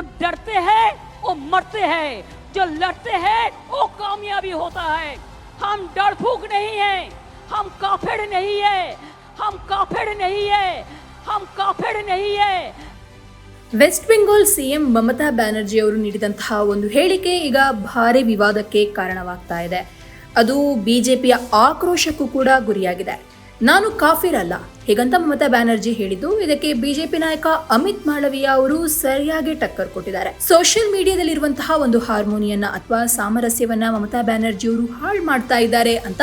डरते हैं वो मरते हैं जो लड़ते हैं वो कामयाबी होता है हम डरफूक नहीं है हम काफिर नहीं है हम काफिर नहीं है हम काफिर नहीं है ವೆಸ್ಟ್ ಬೆಂಗಾಲ್ ಸಿಎಂ ಮಮತಾ ಬ್ಯಾನರ್ಜಿ ಅವರು ನೀಡಿದಂತಹ ಒಂದು ಹೇಳಿಕೆ ಈಗ ಭಾರಿ ವಿವಾದಕ್ಕೆ ಕಾರಣವಾಗ್ತಾ ಇದೆ ಅದು ಬಿಜೆಪಿಯ ಆಕ್ರೋಶಕ್ಕೂ ಕೂಡ ಗುರಿಯಾಗಿದೆ ನಾನು ಕಾಫಿರ್ ಅಲ್ಲ. ಹೀಗಂತ ಮಮತಾ ಬ್ಯಾನರ್ಜಿ ಹೇಳಿದ್ದು, ಇದಕ್ಕೆ ಬಿಜೆಪಿ ನಾಯಕ ಅಮಿತ್ ಮಾಳವಿಯ ಅವರು ಸರಿಯಾಗಿ ಟಕ್ಕರ್ ಕೊಟ್ಟಿದ್ದಾರೆ. ಸೋಷಿಯಲ್ ಮೀಡಿಯಾದಲ್ಲಿರುವಂತಹ ಒಂದು ಹಾರ್ಮೋನಿಯನ್ನ ಅಥವಾ ಸಾಮರಸ್ಯವನ್ನ ಮಮತಾ ಬ್ಯಾನರ್ಜಿ ಅವರು ಹಾಳು ಮಾಡ್ತಾ ಇದ್ದಾರೆ ಅಂತ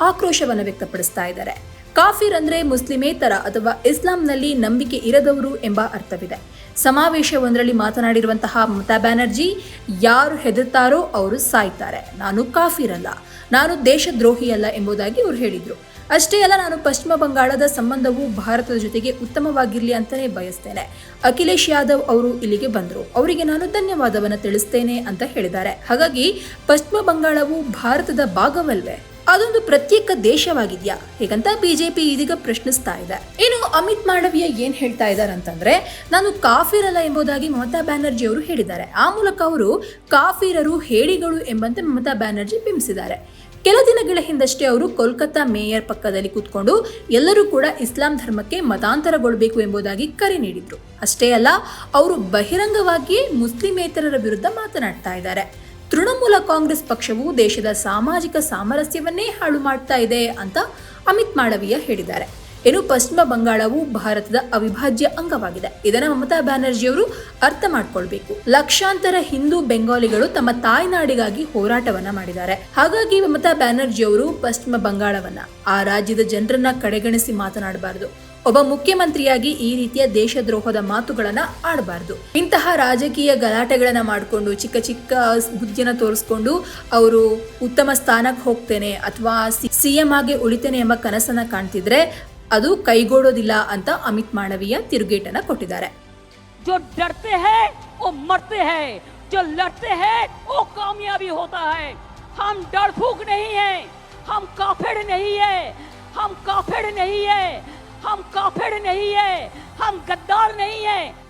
ಆಕ್ರೋಶವನ್ನ ವ್ಯಕ್ತಪಡಿಸ್ತಾ ಇದ್ದಾರೆ. ಕಾಫಿರ್ ಅಂದ್ರೆ ಮುಸ್ಲಿಮೇತರ ಅಥವಾ ಇಸ್ಲಾಂನಲ್ಲಿ ನಂಬಿಕೆ ಇರದವರು ಎಂಬ ಅರ್ಥವಿದೆ. ಸಮಾವೇಶವೊಂದರಲ್ಲಿ ಮಾತನಾಡಿರುವಂತಹ ಮಮತಾ ಬ್ಯಾನರ್ಜಿ, ಯಾರು ಹೆದರ್ತಾರೋ ಅವರು ಸಾಯ್ತಾರೆ. ನಾನು ಕಾಫಿರ್ ಅಲ್ಲ. ನಾನು ದೇಶದ್ರೋಹಿಯಲ್ಲ ಎಂಬುದಾಗಿ ಅವರು ಹೇಳಿದ್ರು. ಅಷ್ಟೇ ಅಲ್ಲ, ನಾನು ಪಶ್ಚಿಮ ಬಂಗಾಳದ ಸಂಬಂಧವು ಭಾರತದ ಜೊತೆಗೆ ಉತ್ತಮವಾಗಿರಲಿ ಅಂತಲೇ ಬಯಸ್ತೇನೆ. ಅಖಿಲೇಶ್ ಯಾದವ್ ಅವರು ಇಲ್ಲಿಗೆ ಬಂದರು. ಅವರಿಗೆ ನಾನು ಧನ್ಯವಾದವನ್ನು ತಿಳಿಸ್ತೇನೆ ಅಂತ ಹೇಳಿದ್ದಾರೆ. ಹಾಗಾಗಿ ಪಶ್ಚಿಮ ಬಂಗಾಳವು ಭಾರತದ ಭಾಗವಲ್ವೇ? ಅದೊಂದು ಪ್ರತ್ಯೇಕ ದೇಶವಾಗಿದ್ಯಾ? ಹೇಗಂತ ಬಿಜೆಪಿ ಇದೀಗ ಪ್ರಶ್ನಿಸ್ತಾ ಇದೆ. ಇನ್ನು ಅಮಿತ್ ಮಾಳವಿಯ ಏನ್ ಹೇಳ್ತಾ ಇದ್ದಾರೆ ಅಂತಂದ್ರೆ, ನಾನು ಕಾಫಿರಲ್ಲ ಎಂಬುದಾಗಿ ಮಮತಾ ಬ್ಯಾನರ್ಜಿ ಅವರು ಹೇಳಿದ್ದಾರೆ. ಆ ಮೂಲಕ ಅವರು ಕಾಫಿರರು, ಹೇಡಿಗಳು ಎಂಬಂತೆ ಮಮತಾ ಬ್ಯಾನರ್ಜಿ ಬಿಂಬಿಸಿದ್ದಾರೆ. ಕೆಲ ದಿನಗಳ ಹಿಂದಷ್ಟೇ ಅವರು ಕೋಲ್ಕತ್ತಾ ಮೇಯರ್ ಪಕ್ಕದಲ್ಲಿ ಕೂತ್ಕೊಂಡು ಎಲ್ಲರೂ ಕೂಡ ಇಸ್ಲಾಂ ಧರ್ಮಕ್ಕೆ ಮತಾಂತರಗೊಳ್ಳಬೇಕು ಎಂಬುದಾಗಿ ಕರೆ ನೀಡಿದ್ರು. ಅಷ್ಟೇ ಅಲ್ಲ, ಅವರು ಬಹಿರಂಗವಾಗಿಯೇ ಮುಸ್ಲಿಮೇತರರ ವಿರುದ್ಧ ಮಾತನಾಡ್ತಾ ಇದ್ದಾರೆ. ತೃಣಮೂಲ ಕಾಂಗ್ರೆಸ್ ಪಕ್ಷವು ದೇಶದ ಸಾಮಾಜಿಕ ಸಾಮರಸ್ಯವನ್ನೇ ಹಾಳು ಮಾಡ್ತಾ ಇದೆ ಅಂತ ಅಮಿತ್ ಮಾಳವೀಯ ಹೇಳಿದ್ದಾರೆ. ಇನ್ನು ಪಶ್ಚಿಮ ಬಂಗಾಳವು ಭಾರತದ ಅವಿಭಾಜ್ಯ ಅಂಗವಾಗಿದೆ. ಇದನ್ನ ಮಮತಾ ಬ್ಯಾನರ್ಜಿಯವರು ಅರ್ಥ ಮಾಡ್ಕೊಳ್ಬೇಕು. ಲಕ್ಷಾಂತರ ಹಿಂದೂ ಬೆಂಗಾಲಿಗಳು ತಮ್ಮ ತಾಯ್ನಾಡಿಗಾಗಿ ಹೋರಾಟವನ್ನ ಮಾಡಿದ್ದಾರೆ. ಹಾಗಾಗಿ ಮಮತಾ ಬ್ಯಾನರ್ಜಿ ಅವರು ಪಶ್ಚಿಮ ಬಂಗಾಳವನ್ನ ಆ ರಾಜ್ಯದ ಜನರನ್ನ ಕಡೆಗಣಿಸಿ ಮಾತನಾಡಬಾರದು. ಒಬ್ಬ ಮುಖ್ಯಮಂತ್ರಿಯಾಗಿ ಈ ರೀತಿಯ ದೇಶದ್ರೋಹದ ಮಾತುಗಳನ್ನ ಆಡಬಾರ್ದು ಇಂತಹ ರಾಜಕೀಯ ಗಲಾಟೆಗಳನ್ನ ಮಾಡಿಕೊಂಡು ಚಿಕ್ಕ ಚಿಕ್ಕ ಬುದ್ಧಿಯನ್ನ ತೋರಿಸ್ಕೊಂಡು ಅವರು ಉತ್ತಮ ಸ್ಥಾನಕ್ಕೆ ಹೋಗ್ತೇನೆ ಅಥವಾ ಸಿಎಂ ಆಗಿ ಉಳಿತೇನೆ ಎಂಬ ಕನಸನ್ನ ಕಾಣ್ತಿದ್ರೆ ಅದು ಕೈಗೂಡೋದಿಲ್ಲ ಅಂತ ಅಮಿತ್ ಮಾಳವೀಯ ತಿರುಗೇಟನ್ನ ಕೊಟ್ಟಿದ್ದಾರೆ जो डरते हैं वो मरते हैं जो लड़ते हैं वो कामयाबी होता है हम डरफूक नहीं है हम काफिर नहीं है हम काफिर नहीं है हम काफिर नहीं है हम गद्दार नहीं है।